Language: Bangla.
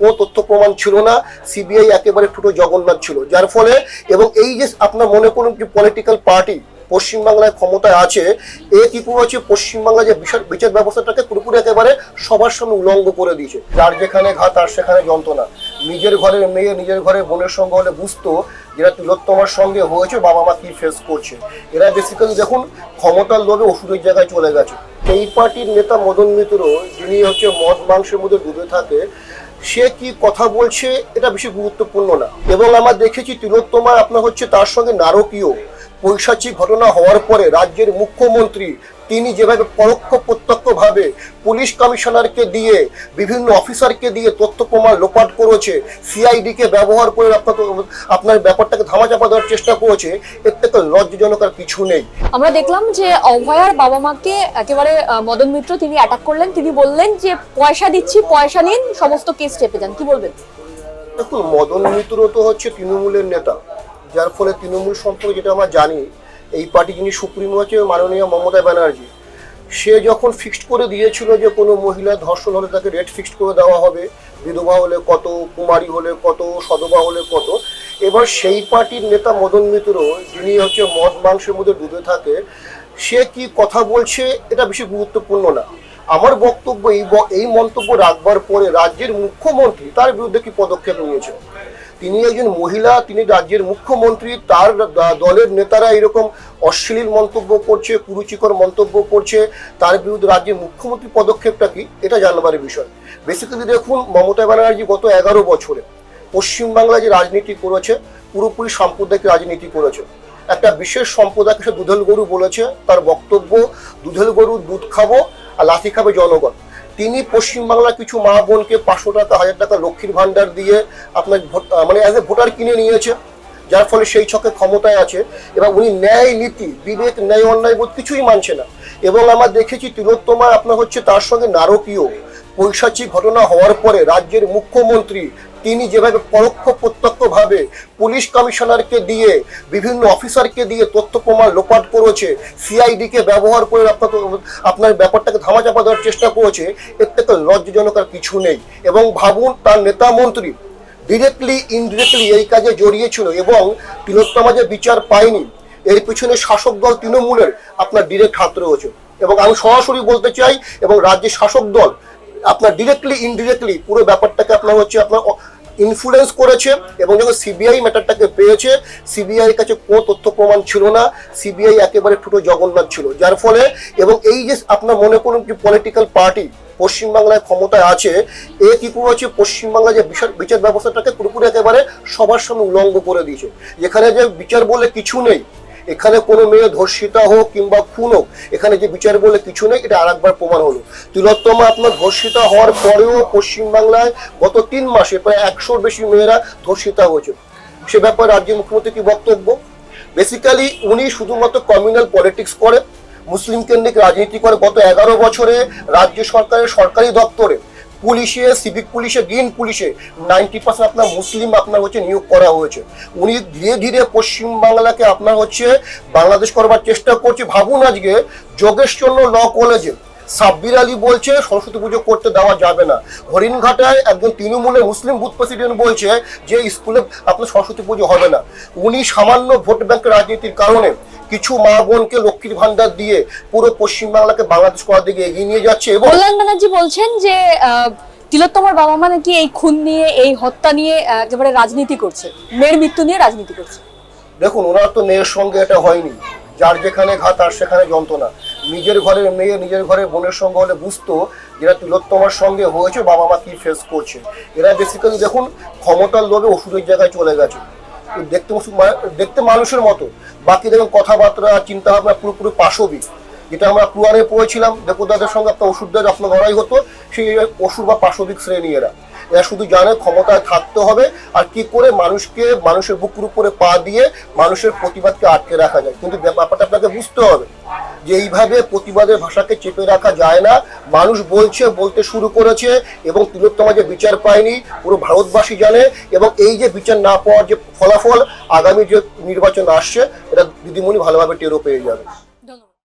কোনো তথ্য প্রমাণ ছিল না সিবিআই একেবারে ঠুটো জগন্নাথ ছিল। যার ফলে এবং এই যে আপনার মনে করুন যে পলিটিক্যাল পার্টি পশ্চিমবাংলায় ক্ষমতায় আছে, এ কি করেছে পশ্চিমবাংলা যে বিচার ব্যবস্থাটাকে পুরোপুরি একেবারে সবার সামনে উলঙ্গ করে দিয়েছে। যার যেখানে ঘা, তার সেখানে যন্ত্রণা। নিজের ঘরের মেয়ে, নিজের ঘরের বোনের সঙ্গে হলে বুঝতো যেটা তিলোত্তমার সঙ্গে হয়েছে, বাবা মা কি ফেস করছে। এরা বেসিক্যালি দেখুন ক্ষমতার লোভে ওষুধের জায়গায় চলে গেছে। এই পার্টির নেতা মদন মিত্র, যিনি হচ্ছে মদ, মাংসের মধ্যে ডুবে থাকে সে কি কথা বলছে এটা বেশি গুরুত্বপূর্ণ না। এবং আমরা দেখেছি তিলোত্তমা আপনার হচ্ছে তার সঙ্গে নারকীয়। পৈশাচিক ঘটনা হওয়ার পরে রাজ্যের মুখ্যমন্ত্রী তিনি যেভাবে পরোক্ষ প্রত্যক্ষভাবে পুলিশ কমিশনারকে দিয়ে বিভিন্ন অফিসারকে দিয়ে তথ্য প্রমাণ লোপাট করেছে সিআইডিকে ব্যবহার করে আপনার আপনার ব্যাপারটাকে ধামাচাপা দেওয়ার চেষ্টা করেছে এর থেকে লজ্জাজনক আর কিছু নেই। আমরা দেখলাম যে অভয়ার বাবা মাকে একেবারে মদন মিত্র তিনি অ্যাটাক করলেন। তিনি বললেন যে পয়সা দিচ্ছি পয়সা নিন সমস্ত কেস চেপে যান। কি বলবেন? দেখুন মদন মিত্র তো হচ্ছে তৃণমূলের নেতা। যার ফলে তৃণমূল সম্পর্কে যেটা আমরা জানি, এই পার্টি যিনি সুপ্রিমো আছে মাননীয় মমতা ব্যানার্জি, সে যখন ফিক্সড করে দিয়েছিল যে কোনো মহিলা ধর্ষণ হলে তাকে রেট ফিক্সড করে দেওয়া হবে, বিধবা হলে কত, কুমারী হলে কত সধবা হলে কত, এবার সেই পার্টির নেতা মদন মিত্র, যিনি হচ্ছে মদ মাংসের মধ্যে ডুবে থাকে, সে কি কথা বলছে, এটা বেশি গুরুত্বপূর্ণ না। আমার বক্তব্য, এই এই মন্তব্য রাখবার পরে রাজ্যের মুখ্যমন্ত্রী তার বিরুদ্ধে কি পদক্ষেপ নিয়েছে তিনি একজন মহিলা, তিনি রাজ্যের মুখ্যমন্ত্রী, তার দলের নেতারা এরকম অশ্লীল মন্তব্য করছে, কুরুচিকর মন্তব্য করছে, তার বিরুদ্ধে রাজ্যের মুখ্যমন্ত্রী পদক্ষেপটা কি? এটা জানবার বিষয়। বেসিক্যালি দেখুন, মমতা ব্যানার্জি গত এগারো বছরে পশ্চিমবাংলা যে রাজনীতি করেছে, পুরোপুরি সাম্প্রদায়িক রাজনীতি করেছে। একটা বিশেষ সম্প্রদায়কে সে দুধেল গরু বলেছে, তার বক্তব্য, দুধেল গরুর দুধ খাব আর লাথি খাবে জনগণ। তিনি পশ্চিমবাংলার কিছু মা বোনকে পাঁচশো টাকা, হাজার টাকা লক্ষ্মীর ভাণ্ডার দিয়ে আপনার মানে অ্যাজ এ ভোটার কিনে নিয়েছে, যার ফলে সেই ছকে ক্ষমতায় আছে এবং উনি ন্যায় নীতি, বিবেক, ন্যায় অন্যায় বোধ কিছুই মানছে না। এবং আমরা দেখেছি তিলোত্তমা আপনার হচ্ছে তার সঙ্গে নারকীয় পৈশাচী ঘটনা হওয়ার পরে রাজ্যের মুখ্যমন্ত্রী তিনি যেভাবে পরোক্ষ প্রত্যক্ষভাবে পুলিশ কমিশনারকে দিয়ে, বিভিন্ন অফিসারকে দিয়ে তথ্য প্রমাণ লোপাট করেছে, সিআইডিকে ব্যবহার করে আপনার আপনার ব্যাপারটাকে ধামাচাপা দেওয়ার চেষ্টা করেছে, এর থেকে লজ্জাজনক আর কিছু নেই। এবং ভাবুন, তার নেতা মন্ত্রী ডিরেক্টলি ইনডিরেক্টলি এই কাজে জড়িয়েছিল এবং তিলোত্তমা যে বিচার পায়নি। এর পিছনে শাসক দল তৃণমূলের আপনার ডিরেক্ট হাত রয়েছে। এবং আমি সরাসরি বলতে চাই, এবং রাজ্যের শাসক দল আপনার ডিরেক্টলি ইনডিরেক্টলি পুরো ব্যাপারটাকে আপনার হচ্ছে আপনার ইনফ্লুয়েন্স করেছে এবং যখন সিবিআই ম্যাটারটাকে পেয়েছে সিবিআই কাছে কোনো তথ্য প্রমাণ ছিল না সিবিআই একেবারে ঠুটো জগন্নাথ ছিল। যার ফলে এবং এই যে আপনার মনে করুন যে পলিটিক্যাল পার্টি পশ্চিমবাংলায় ক্ষমতায় আছে, এ কি করেছে পশ্চিমবাংলা যে বিচার বিচার ব্যবস্থাটাকে পুরোপুরি একেবারে সবার সামনে উলঙ্গ করে দিয়েছে। যেখানে যে বিচার বলে কিছু নেই এখানে কোনো মেয়ে ধর্ষিতা হোক কিংবা খুন হোক, এখানে যে বিচার বলে কিছু নেই, এটা আরেকবার প্রমাণ হলো। তিলোত্তমা আপনার ধর্ষিতা হওয়ার পরেও পশ্চিমবাংলায় গত তিন মাসে প্রায় একশোর বেশি মেয়েরা ধর্ষিতা হয়েছে। সে ব্যাপারে রাজ্যের মুখ্যমন্ত্রী কি বক্তব্য? বেসিক্যালি উনি শুধুমাত্র কমিউনাল পলিটিক্স করে, মুসলিম কেন্দ্রিক রাজনীতি করে গত এগারো বছরে রাজ্য সরকারের সরকারি দপ্তরে পুলিশে সিভিক পুলিশে গ্রিন পুলিশে নাইনটি পার্সেন্ট আপনার মুসলিম আপনার হচ্ছে নিয়োগ করা হয়েছে। উনি ধীরে ধীরে পশ্চিমবাংলাকে আপনার হচ্ছে বাংলাদেশ করবার চেষ্টা করছে। ভাবুন আজকে যোগেশচন্দ্র ল কলেজে সাব্বির আলী বলছে, সরস্বতী পুজো করতে দেওয়া যাবে না। হরিণঘাটায় একজন তৃণমূলের মুসলিম বুথ প্রেসিডেন্ট বলছে যে স্কুলে আপনার সরস্বতী পুজো হবে না। উনি সামান্য ভোট ব্যাংক রাজনীতির কারণে কিছু মা বোনকে লক্ষ্মীর ভান্ডার দিয়ে পুরো পশ্চিমবাংলাকে বাংলাদেশ করার দিকে এগিয়ে নিয়ে যাচ্ছে এবং কল্যাণ ব্যানার্জি বলছেন যে তিলোত্তমার বাবা মা নাকি এই খুন নিয়ে এই হত্যা নিয়ে একেবারে রাজনীতি করছে। মেয়ের মৃত্যু নিয়ে রাজনীতি করছে। দেখুন ওনার তো মেয়ের সঙ্গে এটা হয়নি। যার যেখানে ঘা তার সেখানে যন্ত্রণা। নিজের ঘরের মেয়ে নিজের ঘরের বোনের সঙ্গে হলে বুঝতো যেটা তিলোত্তমার সঙ্গে হয়েছে বাবা মা কি ফেস করছে। এরা বেসিক্যালি দেখুন ক্ষমতার লোভে ওষুধের জায়গায় চলে গেছে। দেখতে দেখতে মানুষের মতো। বাকি দেখুন, কথাবার্তা চিন্তা ভাবনা পুরোপুরি পাশবিক। যেটা আমরা কুয়ারে পড়েছিলাম দেবদাদের সঙ্গে আপনার ওষুধদের যত্ন লড়াই হতো, সেই অসুর বা পাশবিক শ্রেণি এরা। এরা শুধু জানে ক্ষমতায় থাকতে হবে, আর কি করে মানুষকে, মানুষের বুকুর উপরে পা দিয়ে মানুষের প্রতিবাদকে আটকে রাখা যায়। কিন্তু ব্যাপারটা আপনাকে বুঝতে হবে। যে এইভাবে প্রতিবাদের ভাষাকে চেপে রাখা যায় না, মানুষ বলছে, বলতে শুরু করেছে এবং তিলোত্তমা যে বিচার পায়নি, পুরো ভারতবাসী জানে এবং এই যে বিচার না পাওয়ার যে ফলাফল আগামী যে নির্বাচন আসছে, এটা দিদিমণি ভালোভাবে টেরও পেয়ে যাবে।